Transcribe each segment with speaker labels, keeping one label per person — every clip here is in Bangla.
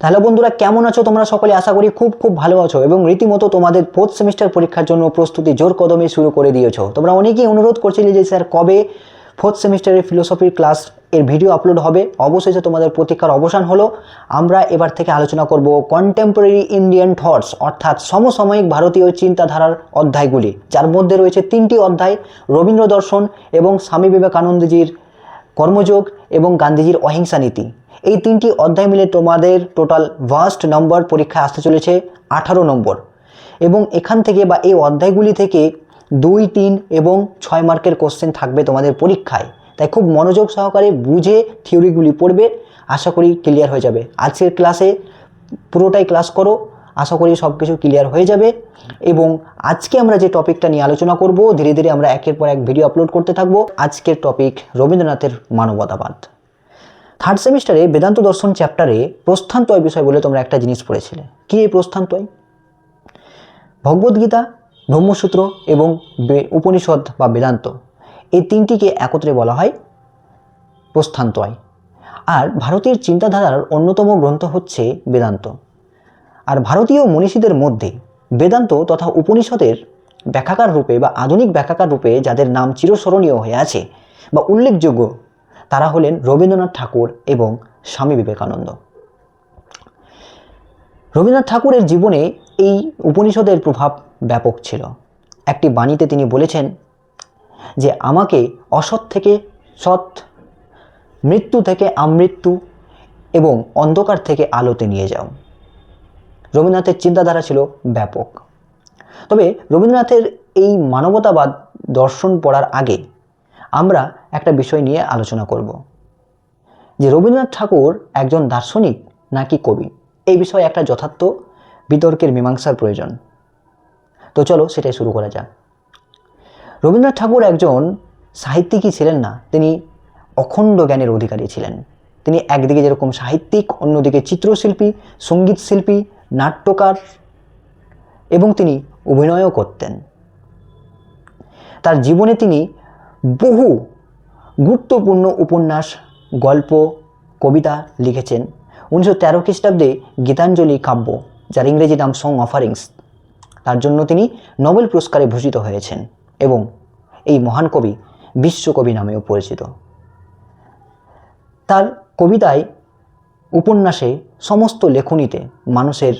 Speaker 1: তাহলে বন্ধুরা কেমন আছো? তোমরা সকলে আশা করি খুব খুব ভালো আছো এবং রীতিমতো তোমাদের ফোর্থ সেমিস্টার পরীক্ষার জন্য প্রস্তুতি জোর কদমে শুরু করে দিয়েছ। তোমরা অনেকেই অনুরোধ করছিলে যে, স্যার, কবে ফোর্থ সেমিস্টারের ফিলোসফির ক্লাস এর ভিডিও আপলোড হবে? অবশেষে তোমাদের প্রতীক্ষার অবসান হলো। আমরা এবার থেকে আলোচনা করব কন্টেম্পোরারি ইন্ডিয়ান থটস অর্থাৎ সমসাময়িক ভারতীয় চিন্তাধারার অধ্যায়গুলি। যার মধ্যে রয়েছে তিনটি অধ্যায় রবীন্দ্র দর্শন এবং স্বামী বিবেকানন্দজির কর্মযোগ এবং গান্ধীজির অহিংসা নীতি। এই তিনটি অধ্যায় মিলে তোমাদের টোটাল ভার্স্ট নম্বর পরীক্ষায় আসতে চলেছে আঠারো নম্বর। এবং এখান থেকে বা এই অধ্যায়গুলি থেকে দুই, তিন এবং ছয় মার্কের কোশ্চেন থাকবে তোমাদের পরীক্ষায়। তাই খুব মনোযোগ সহকারে বুঝে থিওরিগুলি পড়বে, আশা করি ক্লিয়ার হয়ে যাবে। আজকের ক্লাসে পুরোটাই ক্লাস করো, আশা করি সব কিছু ক্লিয়ার হয়ে যাবে। এবং আজকে আমরা যে টপিকটা নিয়ে আলোচনা করব, ধীরে ধীরে আমরা একের পর এক ভিডিও আপলোড করতে থাকব। আজকের টপিক রবীন্দ্রনাথের মানবতাবাদ। থার্ড সেমিস্টারে বেদান্ত দর্শন চ্যাপ্টারে প্রস্থান্তয় বিষয় বলে তোমরা একটা জিনিস পড়েছিলে। কি এই প্রস্থান্তয় ভগবদ্গীতা ব্রহ্মসূত্র এবং উপনিষদ বা বেদান্ত এই তিনটিকে একত্রে বলা হয় প্রস্থান্তয় আর ভারতের চিন্তাধারার অন্যতম গ্রন্থ হচ্ছে বেদান্ত আর ভারতীয় মনীষীদের মধ্যে বেদান্ত তথা উপনিষদের ব্যাখ্যাকার রূপে বা আধুনিক ব্যাখ্যাকার রূপে যাদের নাম চিরস্মরণীয় হয়ে আছে বা উল্লেখযোগ্য তারা হলেন রবীন্দ্রনাথ ঠাকুর এবং স্বামী বিবেকানন্দ। রবীন্দ্রনাথ ঠাকুরের জীবনে এই উপনিষদের প্রভাব ব্যাপক ছিল। একটি বাণীতে তিনি বলেছেন যে, আমাকে অসৎ থেকে সৎ, মৃত্যু থেকে আমৃত্যু এবং অন্ধকার থেকে আলোতে নিয়ে যাও। রবীন্দ্রনাথের চিন্তাধারা ছিল ব্যাপক। তবে রবীন্দ্রনাথের এই মানবতাবাদ দর্শন পড়ার আগে আমরা একটা বিষয় নিয়ে আলোচনা করব। যে রবীন্দ্রনাথ ঠাকুর একজন দার্শনিক নাকি কবি? এই বিষয়ে একটা যথার্থ বিতর্কের মীমাংসার প্রয়োজন। তো চলো সেটাই শুরু করা যাক। রবীন্দ্রনাথ ঠাকুর একজন সাহিত্যিকই ছিলেন না, তিনি অখণ্ড জ্ঞানের অধিকারী ছিলেন। তিনি একদিকে যেরকম সাহিত্যিক, অন্যদিকে চিত্রশিল্পী সংগীত শিল্পী নাট্যকার এবং তিনি অভিনয়ও করতেন। তার জীবনে তিনি বহু গুরুত্বপূর্ণ উপন্যাস, গল্প, কবিতা লিখেছেন। উনিশশো তেরো খ্রিস্টাব্দে গীতাঞ্জলি কাব্য, যার ইংরেজি নাম সং অফারিংস তার জন্য তিনি নোবেল পুরস্কারে ভূষিত হয়েছেন এবং এই মহান কবি বিশ্বকবি নামেও পরিচিত। তার কবিতায় উপন্যাসে সমস্ত লেখনীতে মানুষের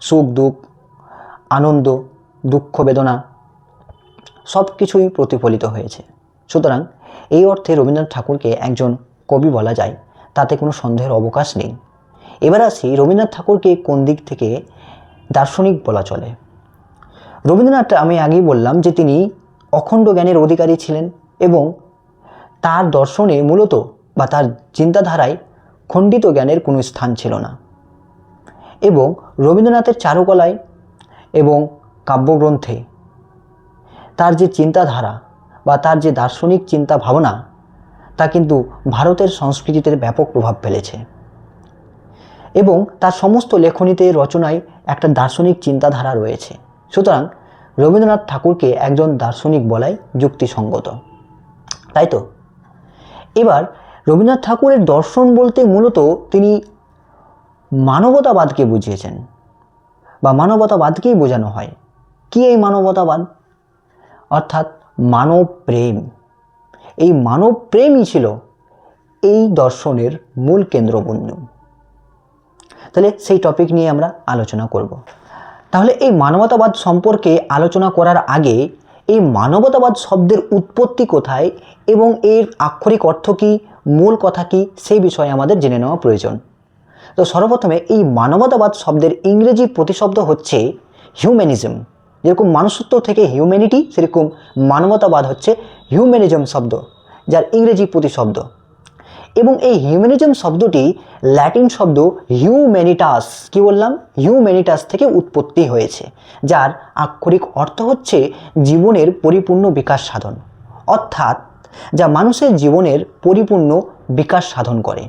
Speaker 1: সুখ, দুঃখ, আনন্দ, দুঃখ, বেদনা সব কিছুই প্রতিফলিত হয়েছে। সুতরাং এই অর্থে রবীন্দ্রনাথ ঠাকুরকে একজন কবি বলা যায়, তাতে কোনো সন্দেহের অবকাশ নেই। এবার আসি রবীন্দ্রনাথ ঠাকুরকে কোন দিক থেকে দার্শনিক বলা চলে। রবীন্দ্রনাথ, আমি আগেই বললাম যে তিনি অখণ্ড জ্ঞানের অধিকারী ছিলেন এবং তার দর্শনে মূলত বা তার চিন্তাধারায় খণ্ডিত জ্ঞানের কোনো স্থান ছিল না। এবং রবীন্দ্রনাথের চারুকলায় এবং কাব্যগ্রন্থে তার যে চিন্তাধারা বা তার যে দার্শনিক চিন্তা ভাবনা তা কিন্তু ভারতের সংস্কৃতিতে ব্যাপক প্রভাব ফেলেছে। এবং তার সমস্ত লেখনীতে, রচনায় একটা দার্শনিক চিন্তাধারা রয়েছে। সুতরাং রবীন্দ্রনাথ ঠাকুরকে একজন দার্শনিক বলাই যুক্তিসঙ্গত। তাই তো? এবার রবীন্দ্রনাথ ঠাকুরের দর্শন বলতে মূলত তিনি মানবতাবাদকে বুঝিয়েছেন। বা মানবতাবাদকেই বোঝানো হয়। কি এই মানবতাবাদ? অর্থাৎ মানব প্রেম এই মানব প্রেমই ছিল এই দর্শনের মূল কেন্দ্রবিন্দু। তাহলে সেই টপিক নিয়ে আমরা আলোচনা করব। তাহলে এই মানবতাবাদ সম্পর্কে আলোচনা করার আগে এই মানবতাবাদ শব্দের উৎপত্তি কোথায় এবং এর আক্ষরিক অর্থ কী, মূল কথা কী, সেই বিষয়ে আমাদের জেনে নেওয়া প্রয়োজন। তো সর্বপ্রথমে এই মানবতাবাদ শব্দের ইংরেজি প্রতিশব্দ হচ্ছে হিউম্যানিজম যেরকম মানুষত্ব থেকে হিউম্যানিটি সেরকম মানবতাবাদ হচ্ছে হিউম্যানিজম শব্দ, যার ইংরেজি প্রতিশব্দ। এবং এই হিউম্যানিজম শব্দটি ল্যাটিন শব্দ হিউম্যানিটাস কি বললাম? হিউম্যানিটাস থেকে উৎপত্তি হয়েছে, যার আক্ষরিক অর্থ হচ্ছে জীবনের পরিপূর্ণ বিকাশ সাধন, অর্থাৎ যা মানুষের জীবনের পরিপূর্ণ বিকাশ সাধন করে।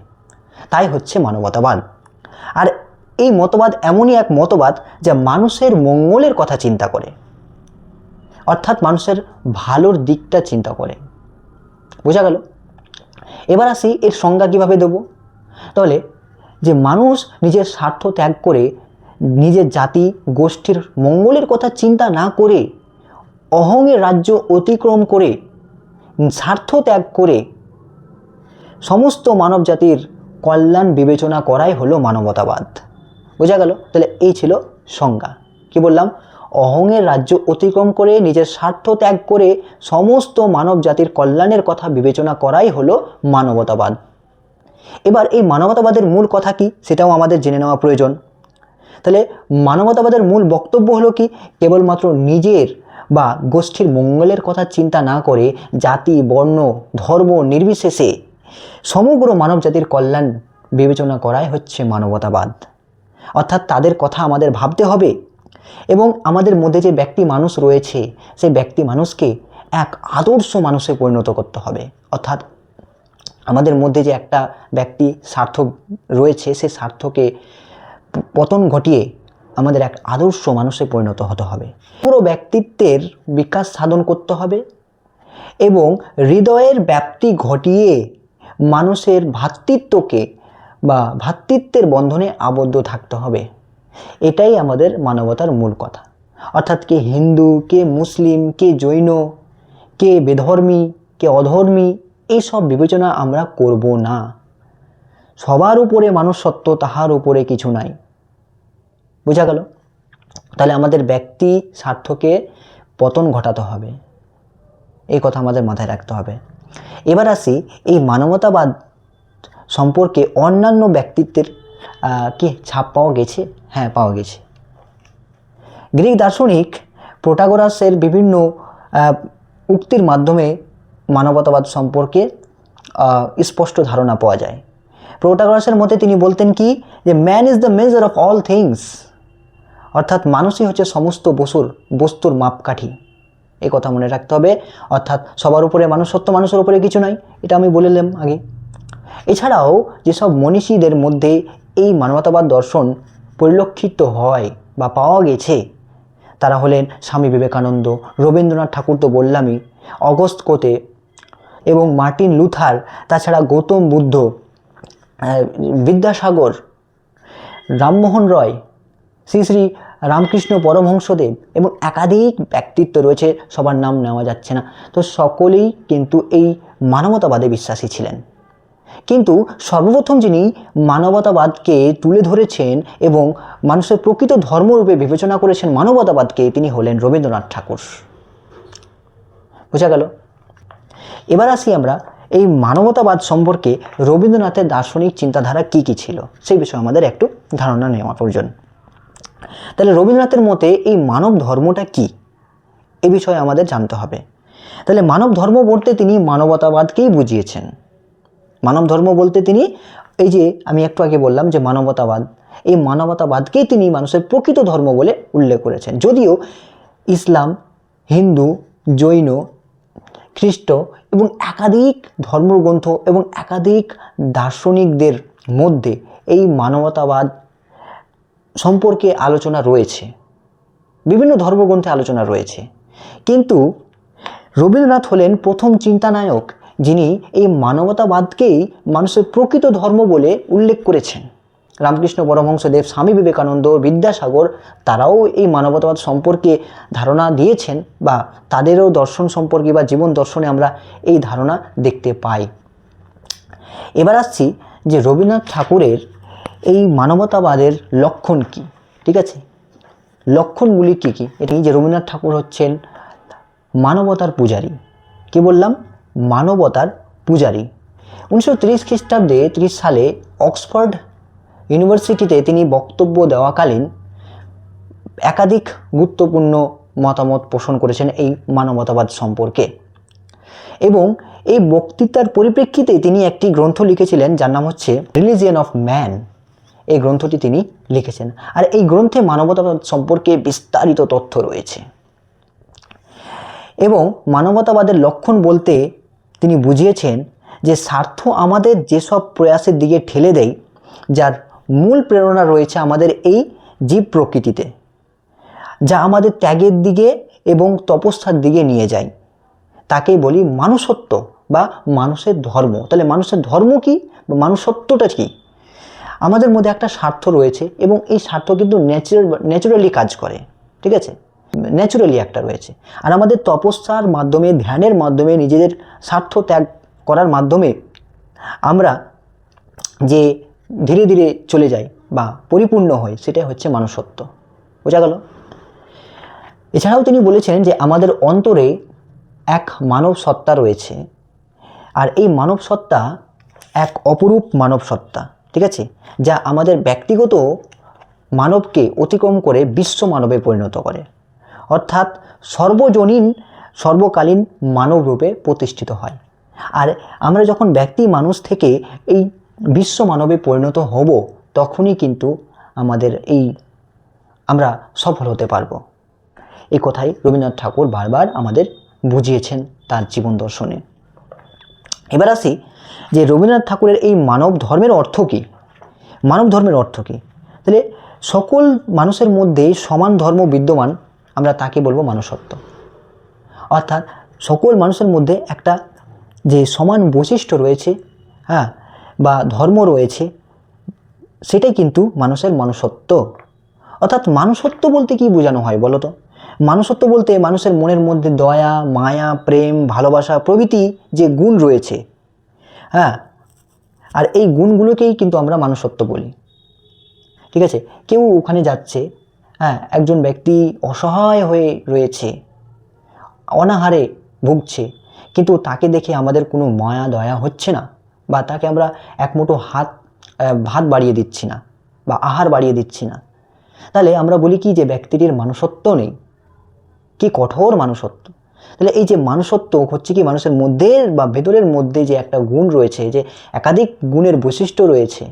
Speaker 1: তাই হচ্ছে মানবতাবাদ। আর এই মতবাদ এমনই এক মতবাদ যা মানুষের মঙ্গলের কথা চিন্তা করে। অর্থাৎ মানুষের ভালোর দিকটা চিন্তা করে। বোঝা গেল? এবার আসি এর সংজ্ঞা কীভাবে দেবো? তাহলে, যে মানুষ নিজের স্বার্থ ত্যাগ করে নিজের জাতি, গোষ্ঠীর মঙ্গলের কথা চিন্তা না করে অহংয়ের রাজ্য অতিক্রম করে, স্বার্থ ত্যাগ করে সমস্ত মানব জাতির কল্যাণ বিবেচনা করাই হলো মানবতাবাদ। বোঝা গেল? তাহলে এই ছিল সংজ্ঞা। কি বললাম? অহংয়ের রাজ্য অতিক্রম করে নিজের স্বার্থ ত্যাগ করে সমস্ত মানব জাতির কল্যাণের কথা বিবেচনা করাই হলো মানবতাবাদ। এবার এই মানবতাবাদের মূল কথা কি? সেটাও আমাদের জেনে নেওয়া প্রয়োজন। তাহলে মানবতাবাদের মূল বক্তব্য হলো কি? কেবলমাত্র নিজের বা গোষ্ঠীর মঙ্গলের কথা চিন্তা না করে জাতি, বর্ণ, ধর্ম নির্বিশেষে সমগ্র মানব জাতির কল্যাণ বিবেচনা করাই হচ্ছে মানবতাবাদ। অর্থাৎ তাদের কথা আমাদের ভাবতে হবে এবং আমাদের মধ্যে যে ব্যক্তি মানুষ রয়েছে, সেই ব্যক্তি মানুষকে এক আদর্শ মানুষে পরিণত করতে হবে। অর্থাৎ আমাদের মধ্যে যে একটা ব্যক্তি স্বার্থ রয়েছে, সে স্বার্থকে পতন ঘটিয়ে আমাদের এক আদর্শ মানুষে পরিণত হতে হবে। পুরো ব্যক্তিত্বের বিকাশ সাধন করতে হবে এবং হৃদয়ের ব্যাপ্তি ঘটিয়ে মানুষের ভ্রাতৃত্বকে বা ভ্রাতৃত্বের বন্ধনে আবদ্ধ থাকতে হবে। এটাই আমাদের মানবতার মূল কথা। অর্থাৎ কে হিন্দু, কে মুসলিম, কে জৈন, কে বেধর্মী, কে অধর্মী এইসব বিবেচনা আমরা করব না। সবার উপরে মানুষ সত্য তাহার উপরে কিছু নাই। বোঝা গেল? তাহলে আমাদের ব্যক্তি স্বার্থকে পতন ঘটাতে হবে। এই কথা আমাদের মাথায় রাখতে হবে। এবার আসি এই মানবতাবাদ সম্পর্কে অন্যান্য ব্যক্তিত্বের কি, ছাপ পাওয়া গেছে? হ্যাঁ পাওয়া গেছে। গ্রিক দার্শনিক প্রোটাগোরাসের বিভিন্ন উক্তির মাধ্যমে মানবতাবাদ সম্পর্কে স্পষ্ট ধারণা পাওয়া যায়। প্রোটাগোরাসের মতে তিনি বলতেন কি, যে man is the measure of all things অর্থাৎ মানুষই হচ্ছে সমস্ত বসুর, বস্তুর মাপকাঠি। এই কথা মনে রাখতে হবে। অর্থাৎ সবার উপরে মানুষ সত্য মানুষের উপরে কিছু নাই। এটা আমি বলে বলেলাম আগে। এছাড়াও যেসব মনীষীদের মধ্যে এই মানবতাবাদ দর্শন পরিলক্ষিত হয় বা পাওয়া গেছে, তারা হলেন স্বামী বিবেকানন্দ, রবীন্দ্রনাথ ঠাকুর তো বললামই, অগস্ট কোতে এবং মার্টিন লুথার, তাছাড়া গৌতম বুদ্ধ বিদ্যাসাগর, রামমোহন রয়, শ্রী শ্রী রামকৃষ্ণ পরমহংসদেব এবং একাধিক ব্যক্তিত্ব রয়েছে, সবার নাম নেওয়া যাচ্ছে না। তো সকলেই কিন্তু এই মানবতাবাদে বিশ্বাসী ছিলেন। কিন্তু সর্বপ্রথম যিনি মানবতাবাদকে তুলে ধরেছেন এবং মানুষের প্রকৃত ধর্মরূপে বিবেচনা করেছেন মানবতাবাদকে, তিনি হলেন রবীন্দ্রনাথ ঠাকুর। বোঝা গেল? এবার আসি আমরা এই মানবতাবাদ সম্পর্কে রবীন্দ্রনাথের দার্শনিক চিন্তাধারা কি কি ছিল? সেই বিষয়ে আমাদের একটু ধারণা নেওয়া প্রয়োজন। তাহলে রবীন্দ্রনাথের মতে এই মানব ধর্মটা কি? এ বিষয়ে আমাদের জানতে হবে। তাহলে মানব ধর্ম বলতে তিনি মানবতাবাদকেই বুঝিয়েছেন। মানব ধর্ম বলতে তিনি, এই যে আমি একটু আগে বললাম যে মানবতাবাদ, এই মানবতাবাদকেই তিনি মানুষের প্রকৃত ধর্ম বলে উল্লেখ করেছেন। যদিও ইসলাম, হিন্দু, জৈন, খ্রিস্ট এবং একাধিক ধর্মগ্রন্থ এবং একাধিক দার্শনিকদের মধ্যে এই মানবতাবাদ সম্পর্কে আলোচনা রয়েছে। বিভিন্ন ধর্মগ্রন্থে আলোচনা রয়েছে। কিন্তু রবীন্দ্রনাথ হলেন প্রথম চিন্তানায়ক যিনি এই মানবতাবাদকেই মানুষের প্রকৃত ধর্ম বলে উল্লেখ করেছেন। রামকৃষ্ণ পরমহংসদেব স্বামী বিবেকানন্দ বিদ্যাসাগর তারাও এই মানবতাবাদ সম্পর্কে ধারণা দিয়েছেন বা তাদেরও দর্শন সম্পর্কে বা জীবন দর্শনে আমরা এই ধারণা দেখতে পাই। এবার আসছি যে রবীন্দ্রনাথ ঠাকুরের এই মানবতাবাদের লক্ষণ কি, ঠিক আছে? লক্ষণগুলি কী কী? এটি যে রবীন্দ্রনাথ ঠাকুর হচ্ছেন মানবতার পূজারী। কি বললাম? মানবতার পূজারী। উনিশশো তিরিশ খ্রিস্টাব্দে ত্রিশ সালে অক্সফোর্ড ইউনিভার্সিটিতে তিনি বক্তব্য দেওয়াকালীন একাধিক গুরুত্বপূর্ণ মতামত পোষণ করেছেন এই মানবতাবাদ সম্পর্কে। এবং এই বক্তৃতার পরিপ্রেক্ষিতে তিনি একটি গ্রন্থ লিখেছিলেন যার নাম হচ্ছে রিলিজিয়ান অফ ম্যান এই গ্রন্থটি তিনি লিখেছেন। আর এই গ্রন্থে মানবতাবাদ সম্পর্কে বিস্তারিত তথ্য রয়েছে। এবং মানবতাবাদের লক্ষণ বলতে তিনি বুঝিয়েছেন যে স্বার্থ আমাদের যেসব প্রয়াসের দিকে ঠেলে দেয়, যার মূল প্রেরণা রয়েছে আমাদের এই জীব প্রকৃতিতে, যা আমাদের ত্যাগের দিকে এবং তপস্যার দিকে নিয়ে যায়। তাকেই বলি মানুষত্ব বা মানুষের ধর্ম। তাহলে মানুষের ধর্ম কি বা মানুষত্বটা কী? আমাদের মধ্যে একটা স্বার্থ রয়েছে এবং এই স্বার্থ কিন্তু ন্যাচারাল ন্যাচুরালি কাজ করে। ঠিক আছে? ন্যাচুরালি একটা রয়েছে। আর আমাদের তপস্যার মাধ্যমে, ধ্যানের মাধ্যমে, নিজেদের স্বার্থ ত্যাগ করার মাধ্যমে আমরা যে ধীরে ধীরে চলে যাই বা পরিপূর্ণ হয় সেটাই হচ্ছে মানুষত্ব বোঝা গেল? এছাড়াও তিনি বলেছেন যে আমাদের অন্তরে এক মানব সত্তা রয়েছে। আর এই মানব সত্তা এক অপরূপ মানব সত্তা ঠিক আছে? যা আমাদের ব্যক্তিগত মানবকে অতিক্রম করে বিশ্ব মানবে পরিণত করে। অর্থাৎ সর্বজনীন, সর্বকালীন মানব রূপে প্রতিষ্ঠিত হয়। আর আমরা যখন ব্যক্তি মানুষ থেকে এই বিশ্ব মানবে পরিণত হব, তখনই কিন্তু আমাদের এই আমরা সফল হতে পারব। এই কথাই রবীন্দ্রনাথ ঠাকুর বারবার আমাদের বুঝিয়েছেন তার জীবন দর্শনে। এবার আসি যে রবীন্দ্রনাথ ঠাকুরের এই মানব ধর্মের অর্থ কী? মানব ধর্মের অর্থ কী? তাহলে সকল মানুষের মধ্যে সমান ধর্ম বিদ্যমান আমরা তাকে বলব মানুষত্ব। অর্থাৎ সকল মানুষের মধ্যে একটা যে সমান বৈশিষ্ট্য রয়েছে হ্যাঁ বা ধর্ম রয়েছে, সেটাই কিন্তু মানুষের মানুষত্ব। অর্থাৎ মানুষত্ব বলতে কি বোঝানো হয় বলো তো? মানুষত্ব বলতে মানুষের মনের মধ্যে দয়া, মায়া, প্রেম, ভালোবাসা প্রভৃতি যে গুণ রয়েছে হ্যাঁ আর এই গুণগুলোকেই কিন্তু আমরা মানুষত্ব বলি। ঠিক আছে? কেউ ওখানে যাচ্ছে হ্যাঁ একজন ব্যক্তি অসহায় হয়ে রয়েছে, অনাহারে ভুগছে, কিন্তু তাকে দেখে আমাদের কোনো মায়া, দয়া হচ্ছে না বা তাকে আমরা এক মুঠো হাত ভাত বাড়িয়ে দিচ্ছি না বা আহার বাড়িয়ে দিচ্ছি না। তাহলে আমরা বলি কি যে ব্যক্তিটির মানুষত্ব নেই, কি কঠোর মানুষত্ব? তাহলে এই যে মানুষত্ব হচ্ছে কি মানুষের মধ্যে বা ভেতরের মধ্যে যে একটা গুণ রয়েছে, যে একাধিক গুণের বৈশিষ্ট্য রয়েছে,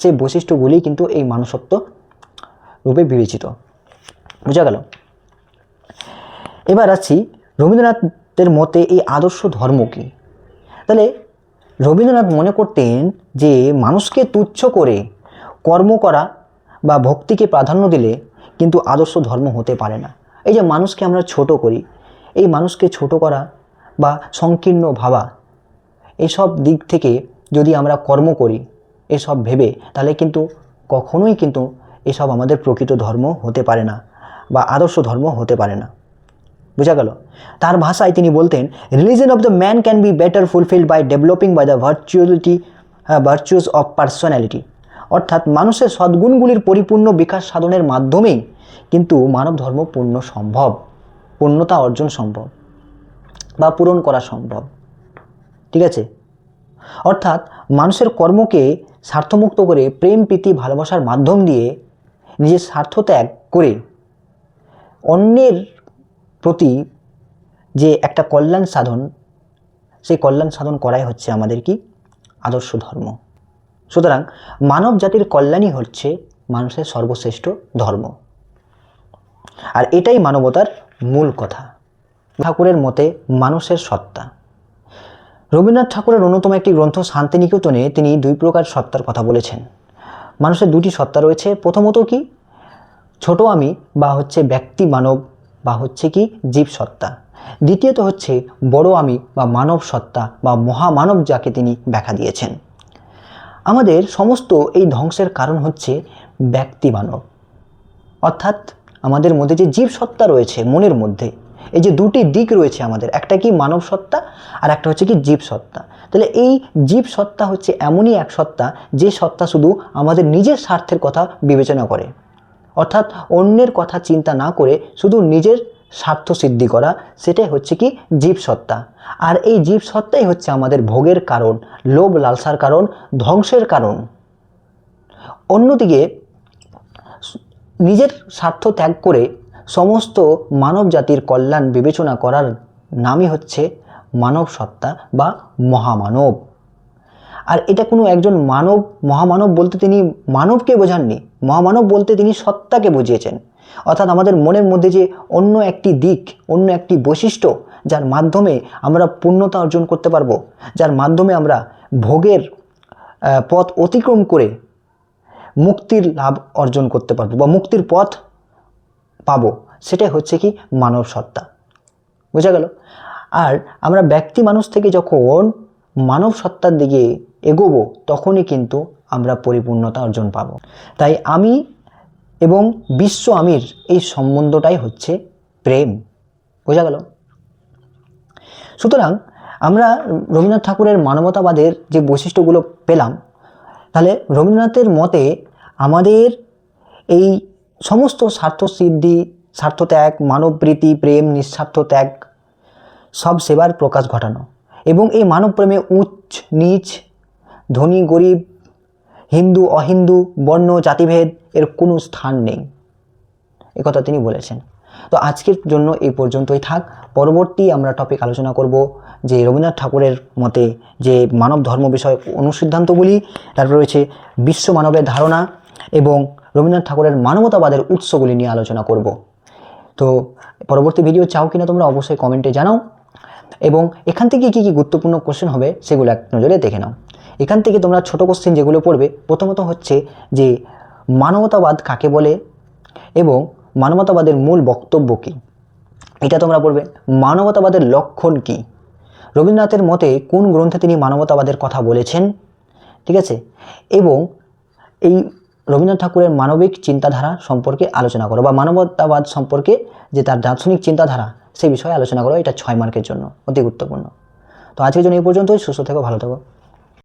Speaker 1: সেই বৈশিষ্ট্যগুলি কিন্তু এই মানুষত্ব রূপে বিবেচিত। বোঝা গেল? এবার আসছি রবীন্দ্রনাথের মতে এই আদর্শ ধর্ম কী? তাহলে রবীন্দ্রনাথ মনে করতেন যে মানুষকে তুচ্ছ করে কর্ম করা বা ভক্তিকে প্রাধান্য দিলে কিন্তু আদর্শ ধর্ম হতে পারে না। এই যে মানুষকে আমরা ছোট করি, এই মানুষকে ছোট করা বা সংকীর্ণ ভাবা, এসব দিক থেকে যদি আমরা কর্ম করি, এসব ভেবে, তাহলে কিন্তু কখনোই কিন্তু এসব আমাদের প্রকৃত ধর্ম হতে পারে না বা আদর্শ ধর্ম হতে পারে না। বোঝা গেল? তার ভাষায় তিনি বলতেন religion of the man can be better fulfilled by developing by the virtuality virtuous of personality অর্থাৎ মানুষের সদ্গুণগুলির পরিপূর্ণ বিকাশ সাধনের মাধ্যমেই কিন্তু মানব ধর্ম পূর্ণ সম্ভব, পূর্ণতা অর্জন সম্ভব বা পূরণ করা সম্ভব। ঠিক আছে? অর্থাৎ মানুষের কর্মকে স্বার্থমুক্ত করে প্রেম, প্রীতি, ভালোবাসার মাধ্যম দিয়ে নিজের স্বার্থ ত্যাগ করে অন্যের প্রতি যে একটা কল্যাণ সাধন, সেই কল্যাণ সাধন করাই হচ্ছে আমাদের কি? আদর্শ ধর্ম। সুতরাং মানব জাতির কল্যাণই হচ্ছে মানুষের সর্বশ্রেষ্ঠ ধর্ম। আর এটাই মানবতার মূল কথা। ঠাকুরের মতে মানুষের সত্তা। রবীন্দ্রনাথ ঠাকুরের অন্যতম একটি গ্রন্থ শান্তিনিকেতনে তিনি দুই প্রকার সত্তার কথা বলেছেন। মানুষের দুটি সত্তা রয়েছে। প্রথমত কি? ছোট আমি বা হচ্ছে ব্যক্তি মানব বা হচ্ছে কি? জীব সত্তা। দ্বিতীয়ত হচ্ছে বড় আমি বা মানব সত্তা বা মহামানব যাকে তিনি ব্যাখ্যা দিয়েছেন। আমাদের সমস্ত এই ধ্বংসের কারণ হচ্ছে ব্যক্তি মানব। অর্থাৎ আমাদের মধ্যে যে জীব সত্তা রয়েছে মনের মধ্যে, এই যে দুটি দিক রয়েছে আমাদের, একটা কি মানব সত্তা আর একটা হচ্ছে কি জীব সত্তা। তাহলে এই জীব সত্তা হচ্ছে এমনই এক সত্তা যে সত্তা শুধু আমাদের নিজের স্বার্থের কথা বিবেচনা করে। অর্থাৎ অন্যের কথা চিন্তা না করে শুধু নিজের স্বার্থ সিদ্ধি করা, সেটাই হচ্ছে কি জীব সত্তা। আর এই জীব সত্তাই হচ্ছে আমাদের ভোগের কারণ, লোভ লালসার কারণ, ধ্বংসের কারণ। অন্যদিকে নিজের স্বার্থ ত্যাগ করে সমস্ত মানব জাতির কল্যাণ বিবেচনা করার নামই হচ্ছে মানব সত্তা বা মহামানব। আর এটা কোনো একজন মানব, মহামানব বলতে তিনি মানবকে বোঝাননি, মহামানব বলতে তিনি সত্তাকে বুঝিয়েছেন। অর্থাৎ আমাদের মনের মধ্যে যে অন্য একটি দিক, অন্য একটি বৈশিষ্ট্য, যার মাধ্যমে আমরা পূর্ণতা অর্জন করতে পারব, যার মাধ্যমে আমরা ভোগের পথ অতিক্রম করে মুক্তির লাভ অর্জন করতে পারব বা মুক্তির পথ পাবো, সেটাই হচ্ছে কি মানব সত্তা বোঝা গেল? আর আমরা ব্যক্তি মানুষ থেকে যখন মানব সত্তার দিকে এগোবো, তখনই কিন্তু আমরা পরিপূর্ণতা অর্জন পাব। তাই আমি এবং বিশ্ব আমির এই সম্বন্ধটাই হচ্ছে প্রেম। বোঝা গেল? সুতরাং আমরা রবীন্দ্রনাথ ঠাকুরের মানবতাবাদের যে বৈশিষ্ট্যগুলো পেলাম, তাহলে রবীন্দ্রনাথের মতে আমাদের এই সমস্ত স্বার্থসিদ্ধি স্বার্থত্যাগ, মানবপ্রীতি, প্রেম নিঃস্বার্থ ত্যাগ সব সেবার প্রকাশ ঘটানো। এবং এই মানবপ্রেমে উচ্চ, নিচ, ধনী, গরিব, হিন্দু, অহিন্দু, বর্ণ, জাতিভেদ এর কোনো স্থান নেই। একথা তিনি বলেছেন। তো আজকের জন্য এই পর্যন্তই থাক। পরবর্তী আমরা টপিক আলোচনা করব যে রবীন্দ্রনাথ ঠাকুরের মতে যে মানব ধর্ম বিষয়ক অনুসিদ্ধান্তগুলি, তারপর রয়েছে বিশ্ব মানবের ধারণা এবং রবীন্দ্রনাথ ঠাকুরের মানবতাবাদের উৎসগুলি নিয়ে আলোচনা করব। তো পরবর্তী ভিডিও চাও কিনা তোমরা অবশ্যই কমেন্টে জানাও। এবং এখান থেকে কী কী গুরুত্বপূর্ণ কোশ্চেন হবে সেগুলো এক নজরে দেখে নাও। এখান থেকে তোমরা ছোট কোশ্চেন যেগুলো পড়বে, প্রথমত হচ্ছে যে মানবতাবাদ কাকে বলে এবং মানবতাবাদের মূল বক্তব্য কী? এটা তোমরা পড়বে। মানবতাবাদের লক্ষণ কী? রবীন্দ্রনাথের মতে কোন গ্রন্থে তিনি মানবতাবাদের কথা বলেছেন? ঠিক আছে? এবং এই রবীন্দ্রনাথ ঠাকুরের মানবিক চিন্তাধারা সম্পর্কে আলোচনা করো বা মানবতাবাদ সম্পর্কে যে তার দার্শনিক চিন্তাধারা সেই বিষয়ে আলোচনা করো, এটা ছয় মার্কের জন্য, অতি গুরুত্বপূর্ণ। তো আজকের জন্য এই পর্যন্তই, সুস্থ থেকো, ভালো থেকো।